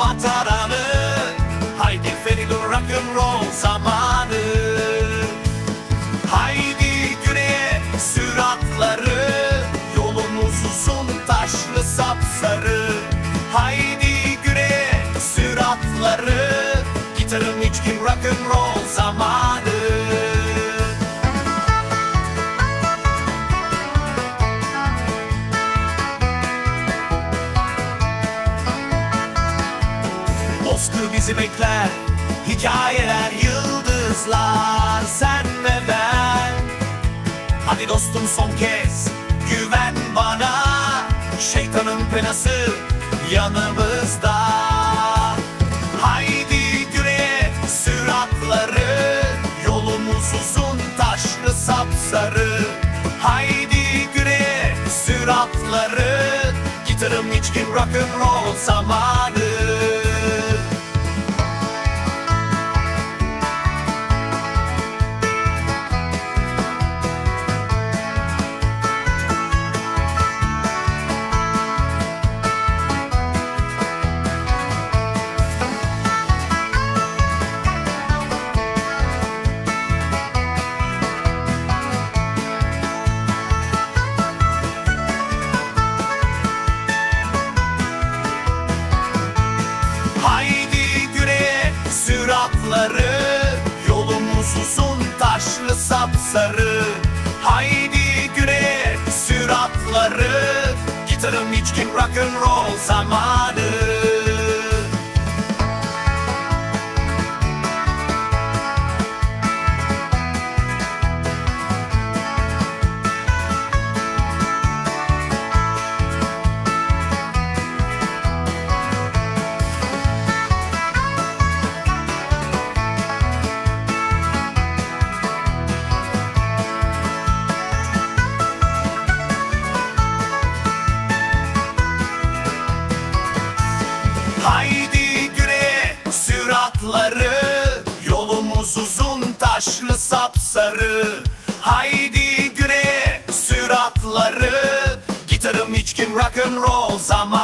mataranı. Haydi Feridun rock'n'roll zamanı. Haydi güneye sür atları Yolumuz uzun taşlı sapsarı. Haydi güneye süratları. Sür atları Gitarım içkim rock'n'roll Bekler Hikayeler, yıldızlar Sen ve ben. Hadi dostum son kez Güven bana. Şeytanın penası Yanımızda. Haydi güne Süratları Yolumuz uzun taşlı sapsarı. Haydi güne Süratları Gitarım içkin rock'n'roll zamanı taşlı sapsarı Haydi güne süratları. Gitarım içkin rock'n'roll zamanı taşlı sapsarı Haydi güne süratları. Gitarım içkin rock'n'roll zaman